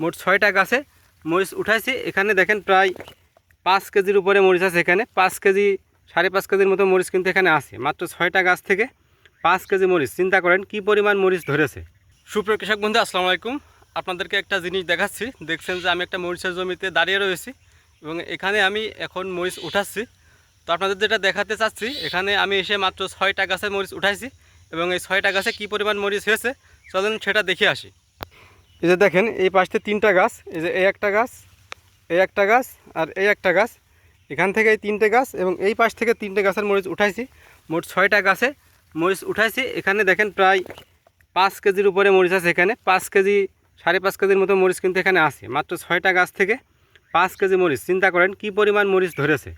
মোট ছয়টা গাছে মরিচ উঠাইছি। এখানে দেখেন প্রায় পাঁচ কেজির উপরে মরিচ আছে এখানে। পাঁচ কেজি, সাড়ে পাঁচ কেজির মতো মরিচ কিন্তু এখানে আছে। মাত্র ছয়টা গাছ থেকে পাঁচ কেজি মরিচ। চিন্তা করেন কি পরিমাণ মরিচ ধরেছে। সুপ্রিয় কৃষক বন্ধু, আসসালামু আলাইকুম। আপনাদেরকে একটা জিনিস দেখাচ্ছি। দেখছেন যে আমি একটা মরিচের জমিতে দাঁড়িয়ে রয়েছি এবং এখানে আমি এখন মরিচ উঠাচ্ছি। তো আপনাদের যেটা দেখাতে চাচ্ছি, এখানে আমি এসে মাত্র ছয়টা গাছের মরিচ উঠাইছি এবং এই ছয়টা গাছে কি পরিমাণ মরিচ হয়েছে, চলেন সেটা দেখে আসি। এই যে দেখেন, এই পাশে তিনটা গাছ, এই যে এই একটা গাছ, এই একটা গাছ আর এই একটা গাছ। এখান থেকে এই তিনটে গাছ এবং এই পাশ থেকে তিনটে গাছের মরিচ উঠাইছি। মোট ছয়টা গাছে মরিচ উঠাইছি। এখানে দেখেন প্রায় পাঁচ কেজির উপরে মরিচ আছে এখানে। পাঁচ কেজি, সাড়ে পাঁচ কেজির মতো মরিচ কিন্তু এখানে আছে। মাত্র ছয়টা গাছ থেকে পাঁচ কেজি মরিচ। চিন্তা করেন কি পরিমাণ মরিচ ধরেছে।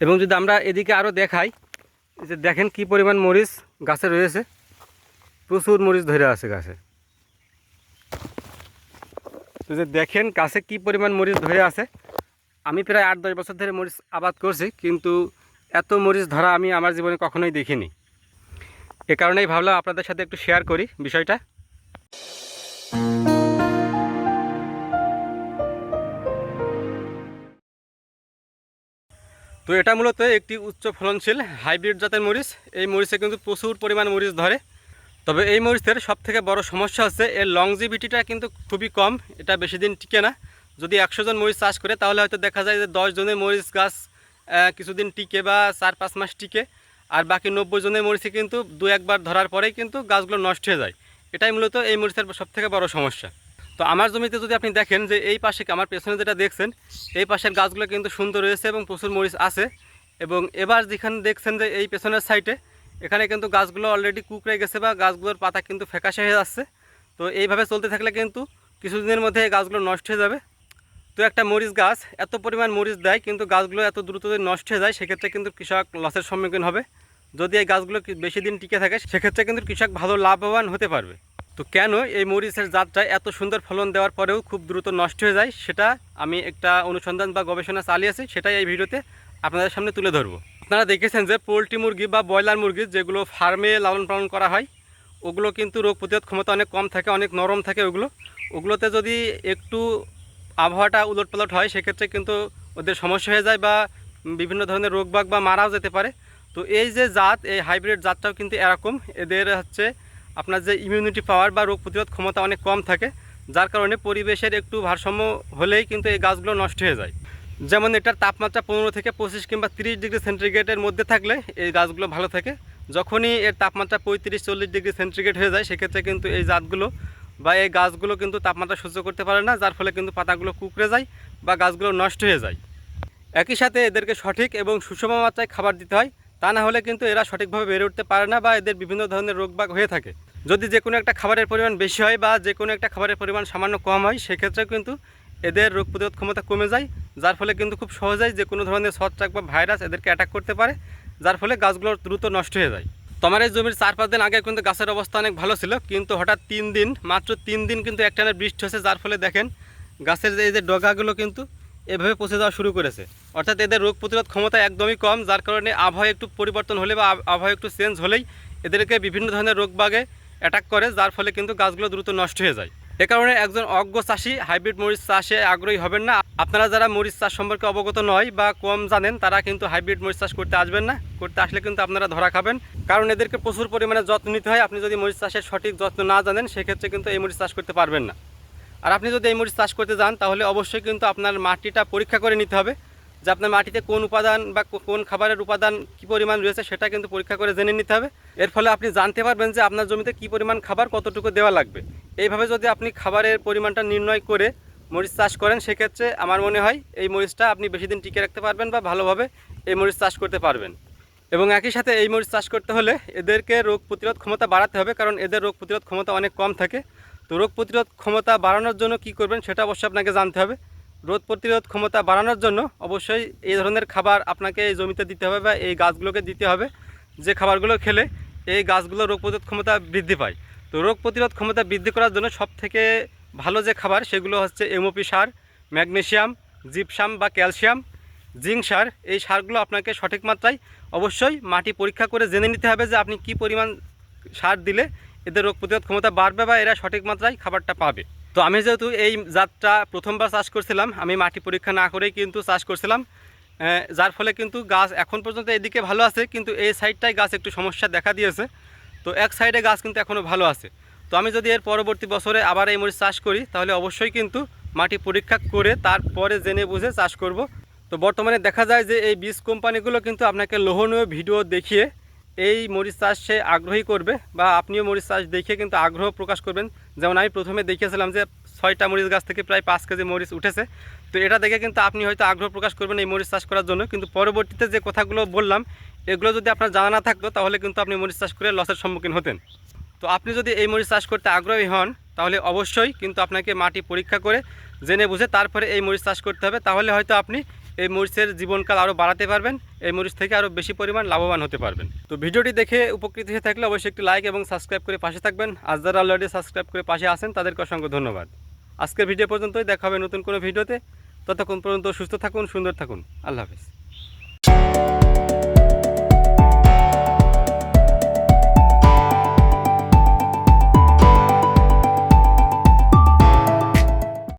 এবং যদি আমরা এদিকে আরও দেখাই যে দেখেন কি পরিমাণ মরিচ গাছে রয়েছে। প্রচুর মরিচ ধরে আছে গাছে। তো যে দেখেন গাছে কি পরিমাণ মরিচ ধরে আছে। আমি প্রায় আট, দশ বছর ধরে মরিচ আবাদ করছি, কিন্তু এত মরিচ ধরা আমি আমার জীবনে কখনোই দেখিনি। এ কারণেই ভাবলাম আপনাদের সাথে একটু শেয়ার করি বিষয়টা। তো এটা মূলত একটি উচ্চ ফলনশীল হাইব্রিড জাতের মরিচ। এই মরিচে কিন্তু প্রচুর পরিমাণ মরিচ ধরে। তবে এই মরিচের সবথেকে বড় সমস্যা হচ্ছে এর লংজিভিটিটা কিন্তু খুবই কম, এটা বেশি দিন টিকে না। যদি একশো জন মরিচ চাষ করে, তাহলে হয়তো দেখা যায় যে দশ জনের মরিচ গাছ কিছুদিন টিকে বা চার পাঁচ মাস টিকে। আর বাকি নব্বই জনের মরিচে কিন্তু দু একবার ধরার পরেই কিন্তু গাছগুলো নষ্ট হয়ে যায়। এটাই মূলত এই মরিচের সবথেকে বড় সমস্যা। তো আমার জমিতে যদি আপনি দেখেন যে এই পাশে আমার পেছনে যেটা দেখছেন, এই পাশের গাছগুলো কিন্তু সুন্দর রয়েছে এবং প্রচুর মরিচ আছে। এবং এবার যেখানে দেখছেন যে এই পেছনের সাইডে এখানে কিন্তু গাছগুলো অলরেডি কুকড়ে গেছে বা গাছগুলোর পাতা কিন্তু ফ্যাকাশে হয়ে যাচ্ছে। তো এইভাবে চলতে থাকলে কিন্তু কিছুদিনের মধ্যে এই গাছগুলো নষ্ট হয়ে যাবে। তো একটা মরিচ গাছ এত পরিমাণ মরিচ দেয়, কিন্তু গাছগুলো এত দ্রুত যদি নষ্ট হয়ে যায়, সেক্ষেত্রে কিন্তু কৃষক লসের সম্মুখীন হবে। যদি এই গাছগুলো বেশি দিন টিকে থাকে, সেক্ষেত্রে কিন্তু কৃষক ভালো লাভবান হতে পারবে। তো কেন এই মরিচের জাতটা এত সুন্দর ফলন দেওয়ার পরেও খুব দ্রুত নষ্ট হয়ে যায়, সেটা আমি একটা অনুসন্ধান বা গবেষণা চালিয়েছি সেটাই এই ভিডিওতে আপনাদের সামনে তুলে ধরবো। আপনারা দেখেছেন যে পোলট্রি মুরগি বা ব্রয়লার মুরগি যেগুলো ফার্মে লালন পালন করা হয়, ওগুলো কিন্তু রোগ প্রতিরোধ ক্ষমতা অনেক কম থাকে, অনেক নরম থাকে ওগুলো। ওগুলোতে যদি একটু আবহাওয়াটা উলটপালট হয়, সেক্ষেত্রে কিন্তু ওদের সমস্যা হয়ে যায় বা বিভিন্ন ধরনের রোগবাগ বা মারাও যেতে পারে। তো এই যে জাত, এই হাইব্রিড জাতটাও কিন্তু এরকম। এদের হচ্ছে আপনার যে ইমিউনিটি পাওয়ার বা রোগ প্রতিরোধ ক্ষমতা অনেক কম থাকে, যার কারণে পরিবেশের একটু ভারসাম্য হলেই কিন্তু এই গাছগুলো নষ্ট হয়ে যায়। যেমন এটার তাপমাত্রা পনেরো থেকে পঁচিশ কিংবা তিরিশ ডিগ্রি সেন্টিগ্রেডের মধ্যে থাকলে এই গাছগুলো ভালো থাকে। যখনই এর তাপমাত্রা পঁয়ত্রিশ, চল্লিশ ডিগ্রি সেন্টিগ্রেড হয়ে যায়, সেক্ষেত্রে কিন্তু এই জাতগুলো বা এই গাছগুলো কিন্তু তাপমাত্রা সহ্য করতে পারে না, যার ফলে কিন্তু পাতাগুলো কুকড়ে যায় বা গাছগুলো নষ্ট হয়ে যায়। একই সাথে এদেরকে সঠিক এবং সুষম মাত্রায় খাবার দিতে হয়, তা না হলে কিন্তু এরা সঠিকভাবে বেড়ে উঠতে পারে না বা এদের বিভিন্ন ধরনের রোগবাগ হয়ে থাকে। যদি যে কোনো একটা খাবারের পরিমাণ বেশি হয় বা যে কোনো একটা খাবারের পরিমাণ সামান্য কম হয় সেক্ষেত্রে কিন্তু এদের রোগ প্রতিরোধ ক্ষমতা কমে যায়, যার ফলে কিন্তু খুব সহজেই যে কোনো ধরনের ছত্রাক বা ভাইরাস এদেরকে অ্যাটাক করতে পারে, যার ফলে গাছগুলো দ্রুত নষ্ট হয়ে যায়। তোমার এই জমির চার পাঁচ দিন আগে কিন্তু গাছের অবস্থা অনেক ভালো ছিল, কিন্তু হঠাৎ তিন দিন, মাত্র তিন দিন কিন্তু একটানা বৃষ্টি হয়েছে, যার ফলে দেখেন গাছের যে এই যে ডগাগুলো কিন্তু এভাবে পচে যাওয়া শুরু করেছে। অর্থাৎ এদের রোগ প্রতিরোধ ক্ষমতা একদমই কম, যার কারণে আবহাওয়া একটু পরিবর্তন হলে বা আবহাওয়া একটু চেঞ্জ হলেই এদেরকে বিভিন্ন ধরনের রোগবাগে অ্যাটাক করে, যার ফলে কিন্তু গাছগুলো দ্রুত নষ্ট হয়ে যায়। এ কারণে একজন অজ্ঞ চাষি, হাইব্রিড মরিচ চাষে আগ্রহী হবেন না। আপনারা যারা মরিচ চাষ সম্পর্কে অবগত নয় বা কম জানেন, তারা কিন্তু হাইব্রিড মরিচ চাষ করতে আসবেন না। করতে আসলে কিন্তু আপনারা ধরা খাবেন। কারণ এদেরকে প্রচুর পরিমাণে যত্ন নিতে হয়। আপনি যদি মরিচ চাষের সঠিক যত্ন না জানেন, সেক্ষেত্রে কিন্তু এই মরিচ চাষ করতে পারবেন না। আর আপনি যদি এই মরিচ চাষ করতে যান, তাহলে অবশ্যই কিন্তু আপনার মাটিটা পরীক্ষা করে নিতে হবে। যে আপনার মাটিতে কোন উপাদান বা কোন খাবারের উপাদান কী পরিমাণ রয়েছে সেটা কিন্তু পরীক্ষা করে জেনে নিতে হবে। এর ফলে আপনি জানতে পারবেন যে আপনার জমিতে কী পরিমাণ খাবার কতটুকু দেওয়া লাগবে। এইভাবে যদি আপনি খাবারের পরিমাণটা নির্ণয় করে মরিচ চাষ করেন, সেক্ষেত্রে আমার মনে হয় এই মরিচটা আপনি বেশি দিন টিকে রাখতে পারবেন বা ভালোভাবে এই মরিচ চাষ করতে পারবেন। এবং একই সাথে এই মরিচ চাষ করতে হলে এদেরকে রোগ প্রতিরোধ ক্ষমতা বাড়াতে হবে, কারণ এদের রোগ প্রতিরোধ ক্ষমতা অনেক কম থাকে। তো রোগ প্রতিরোধ ক্ষমতা বাড়ানোর জন্য কি করবেন সেটা অবশ্যই আপনাকে জানতে হবে। রোগ প্রতিরোধ ক্ষমতা বাড়ানোর জন্য অবশ্যই এই ধরনের খাবার আপনাকে এই জমিতে দিতে হবে বা এই গাছগুলোকে দিতে হবে। যে খাবারগুলো খেলে এই গাছগুলো রোগ প্রতিরোধ ক্ষমতা বৃদ্ধি পায়। তো রোগ প্রতিরোধ ক্ষমতা বৃদ্ধি করার জন্য সব থেকে ভালো যে খাবার সেগুলো হচ্ছে এমওপি সার ম্যাগনেসিয়াম জিপসাম বা ক্যালসিয়াম, জিঙ্ক সার। এই সারগুলো আপনাকে সঠিক মাত্রায় অবশ্যই মাটি পরীক্ষা করে জেনে নিতে হবে যে আপনি কি পরিমাণ সার দিলে এদের রোগ প্রতিরোধ ক্ষমতা বাড়বে বা এরা সঠিক মাত্রায় খাবারটা পাবে। তো আমি যেহেতু এই জাতটা প্রথমবার চাষ করছিলাম, আমি মাটি পরীক্ষা না করেই কিন্তু চাষ করছিলাম। যার ফলে কিন্তু গাছ এখন পর্যন্ত এদিকে ভালো আছে, কিন্তু এই সাইডটায় গাছ একটু সমস্যা দেখা দিয়েছে। তো এক সাইডে গাছ কিন্তু এখনও ভালো আছে। তো আমি যদি এর পরবর্তী বছরে আবার এই মরিচ চাষ করি, তাহলে অবশ্যই কিন্তু মাটি পরীক্ষা করে তারপরে জেনে বুঝে চাষ করব। তো বর্তমানে দেখা যায় যে এই বীজ কোম্পানিগুলো কিন্তু আপনাকে লোহনীয় ভিডিও দেখিয়ে এই মরিচ চাষে আগ্রহী করবে বা আপনিও মরিচ চাষ দেখে কিন্তু আগ্রহ প্রকাশ করবেন। যেমন আমি প্রথমে দেখিয়েছিলাম যে ছয়টা মরিচ গাছ থেকে প্রায় পাঁচ কেজি মরিচ উঠেছে। তো এটা দেখে কিন্তু আপনি হয়তো আগ্রহ প্রকাশ করবেন এই মরিচ চাষ করার জন্য। কিন্তু পরবর্তীতে যে কথাগুলো বললাম, এগুলো যদি আপনার জানা না থাকতো, তাহলে কিন্তু আপনি মরিচ চাষ করে লসের সম্মুখীন হতেন। তো আপনি যদি এই মরিচ চাষ করতে আগ্রহী হন, তাহলে অবশ্যই কিন্তু আপনাকে মাটি পরীক্ষা করে জেনে বুঝে তারপরে এই মরিচ চাষ করতে হবে। তাহলে হয়তো আপনি এই মরিচের জীবনকাল আরও বাড়াতে পারবেন, এই মরিচ থেকে আরও বেশি পরিমাণ লাভবান হতে পারবেন। তো ভিডিওটি দেখে উপকৃত হয়ে থাকলে অবশ্যই একটি লাইক এবং সাবস্ক্রাইব করে পাশে থাকবেন। আজ যারা অলরেডি সাবস্ক্রাইব করে পাশে আসেন তাদেরকে অসংখ্য ধন্যবাদ। আজকের ভিডিও পর্যন্তই, দেখা হবে নতুন কোনো ভিডিওতে। ততক্ষণ পর্যন্ত সুস্থ থাকুন, সুন্দর থাকুন। আল্লাহ হাফিজ।